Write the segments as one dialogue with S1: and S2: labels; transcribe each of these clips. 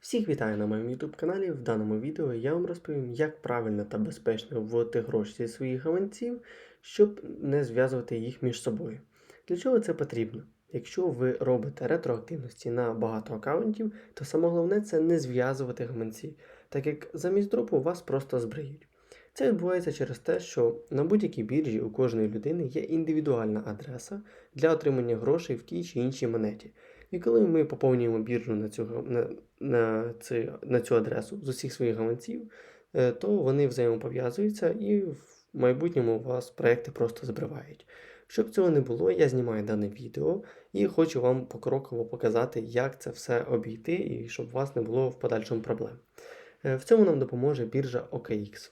S1: Всіх вітаю на моєму YouTube каналі. В даному відео я вам розповім, як правильно та безпечно вводити гроші зі своїх гаманців, щоб не зв'язувати їх між собою. Для чого це потрібно? Якщо ви робите ретроактивності на багато аккаунтів, то саме головне це не зв'язувати гаманці, так як замість дропу вас просто збриють. Це відбувається через те, що на будь-якій біржі у кожної людини є індивідуальна адреса для отримання грошей в тій чи іншій монеті. І коли ми поповнюємо біржу на цю, на, на, ци, на цю адресу з усіх своїх гаманців, е, то вони взаємопов'язуються і в майбутньому у вас проекти просто збривають. Щоб цього не було, я знімаю дане відео і хочу вам покроково показати, як це все обійти, і щоб у вас не було в подальшому проблем. Е, В цьому нам допоможе біржа OKX.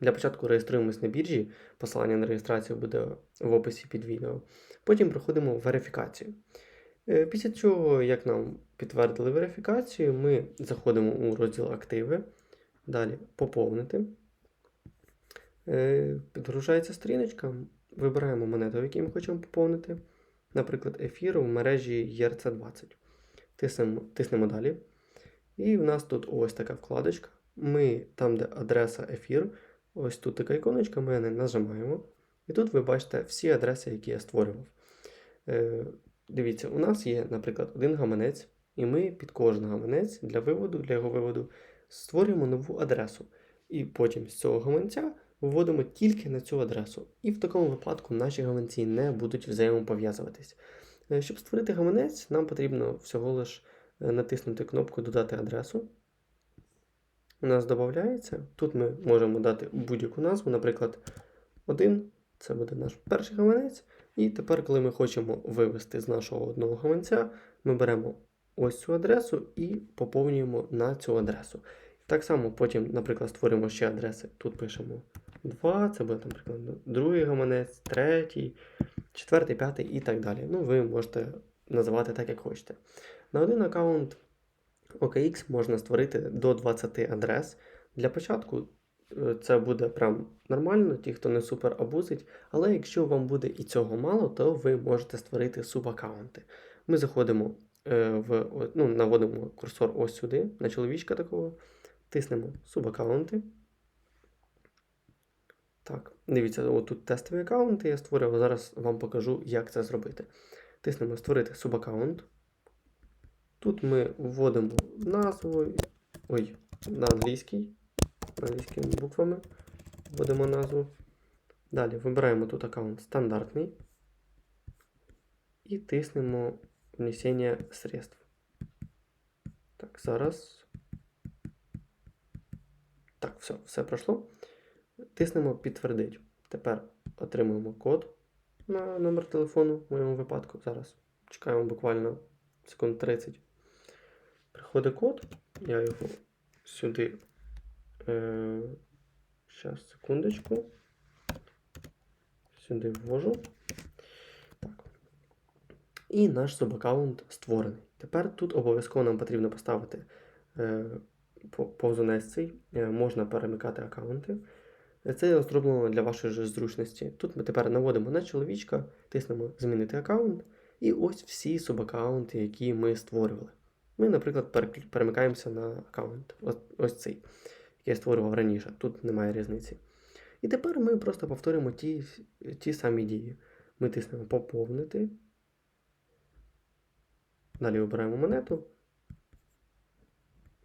S1: Для початку реєструємось на біржі, посилання на реєстрацію буде в описі під відео. Потім проходимо верифікацію. Е, Після цього, як нам підтвердили верифікацію, ми заходимо у розділ активи. Далі поповнити. Е, Підгружається сторіночка. Вибираємо монету, якій ми хочемо поповнити. Наприклад, ефір в мережі ERC20. Тиснемо, тиснемо далі. І в нас тут ось така вкладочка. Ми там, де адреса ефір, ось тут така іконочка, ми на нажимаємо. І тут ви бачите всі адреси, які я створював. Дивіться, у нас є, наприклад, один гаманець, і ми під кожен гаманець для виводу, для його виводу створюємо нову адресу. І потім з цього гаманця вводимо тільки на цю адресу. І в такому випадку наші гаманці не будуть взаємопов'язуватись. Е, Щоб створити гаманець, нам потрібно всього лиш е, натиснути кнопку Додати адресу. У нас додається. Тут ми можемо дати будь-яку назву, наприклад, один це буде наш перший гаманець. І тепер, коли ми хочемо вивести з нашого одного гаманця, ми беремо ось цю адресу і поповнюємо на цю адресу. Так само потім, наприклад, створюємо ще адреси. Тут пишемо 2, це буде, наприклад, другий гаманець, третій, четвертий, п'ятий і так далі. Ну, ви можете називати так, як хочете. На один аккаунт OKX можна створити до 20 адрес. Для початку це буде прям нормально, ті, хто не супер абузить. Але якщо вам буде і цього мало, то ви можете створити субаккаунти. Ми заходимо е, в, ну, наводимо курсор ось сюди, на чоловічка такого, тиснемо субаккаунти. Так, дивіться, отут тестові аккаунти я створив, зараз вам покажу, як це зробити. Тиснемо Створити субаккаунт. Тут ми вводимо назву, ой, на англійський, англійськими буквами вводимо назву. Далі вибираємо тут аккаунт стандартний і тиснемо внесення средств. Так, зараз. Так, все, все пройшло. Тиснемо підтвердить. Тепер отримуємо код на номер телефону в моєму випадку. Зараз чекаємо буквально секунд 30. Приходить код, я його сюди. Е, Зараз, секундочку. Сюди ввожу. Так. І наш субаккаунт створений. Тепер тут обов'язково нам потрібно поставити е, повзунець цей. Е, можна перемикати аккаунти. Е, Це зроблено для вашої ж зручності. Тут ми тепер наводимо на чоловічка, тиснемо Змінити аккаунт. І ось всі субаккаунти, які ми створювали. Ми, наприклад, перемикаємося на аккаунт. Ось, цей, я створював раніше. Тут немає різниці. І тепер ми просто повторюємо ті, ті самі дії. Ми тиснемо поповнити. Далі обираємо монету.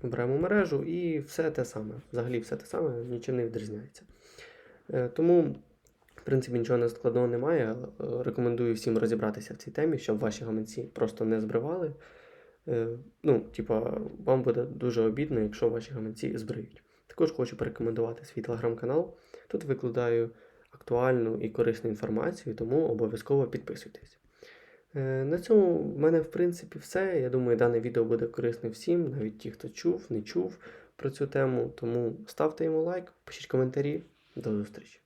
S1: Обираємо мережу і все те саме. Взагалі все те саме, нічим не відрізняється. Е, Тому, в принципі, нічого не складного немає. е, Рекомендую всім розібратися в цій темі, щоб ваші гаманці просто не збривали. Е, Ну, типа, вам буде дуже обідно, якщо ваші гаманці збриють. Також хочу порекомендувати свій телеграм-канал. Тут викладаю актуальну і корисну інформацію, тому обов'язково підписуйтесь. Е, На цьому в мене, в принципі, все. Я думаю, дане відео буде корисне всім, навіть ті, хто чув, не чув про цю тему. Тому ставте йому лайк, пишіть коментарі. До зустрічі!